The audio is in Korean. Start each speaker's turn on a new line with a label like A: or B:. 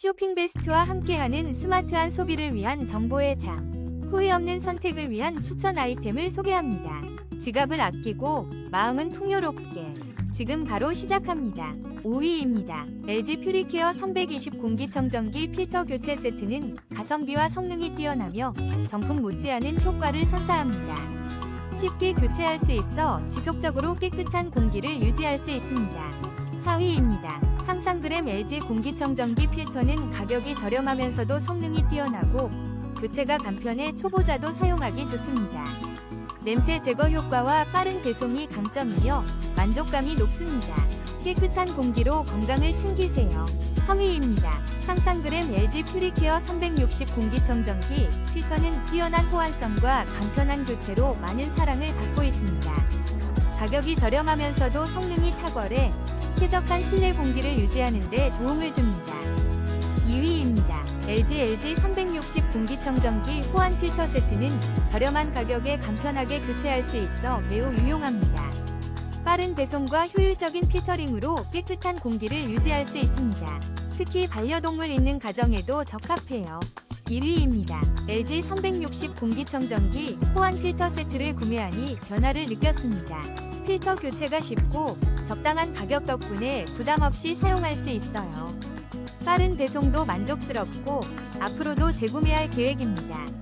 A: 쇼핑 베스트와 함께하는 스마트한 소비를 위한 정보의 장. 후회 없는 선택을 위한 추천 아이템을 소개합니다. 지갑을 아끼고 마음은 풍요롭게. 지금 바로 시작합니다. 5위입니다. LG 퓨리케어 320 공기청정기 필터 교체 세트는 가성비와 성능이 뛰어나며 정품 못지않은 효과를 선사합니다. 쉽게 교체할 수 있어 지속적으로 깨끗한 공기를 유지할 수 있습니다. 4위입니다. 상상그램 LG 공기청정기 필터는 가격이 저렴하면서도 성능이 뛰어나고 교체가 간편해 초보자도 사용하기 좋습니다. 냄새 제거 효과와 빠른 배송이 강점이며 만족감이 높습니다. 깨끗한 공기로 건강을 챙기세요. 3위입니다. 상상그램 LG 퓨리케어 360 공기청정기 필터는 뛰어난 호환성과 간편한 교체로 많은 사랑을 받고 있습니다. 가격이 저렴하면서도 성능이 탁월해 쾌적한 실내 공기를 유지하는 데 도움을 줍니다. 2위입니다. LG LG 360 공기청정기 호환 필터 세트는 저렴한 가격에 간편하게 교체할 수 있어 매우 유용합니다. 빠른 배송과 효율적인 필터링으로 깨끗한 공기를 유지할 수 있습니다. 특히 반려동물 있는 가정에도 적합해요. 1위입니다. LG 360 공기청정기 호환 필터 세트를 구매하니 변화를 느꼈습니다. 필터 교체가 쉽고 적당한 가격 덕분에 부담 없이 사용할 수 있어요. 빠른 배송도 만족스럽고 앞으로도 재구매할 계획입니다.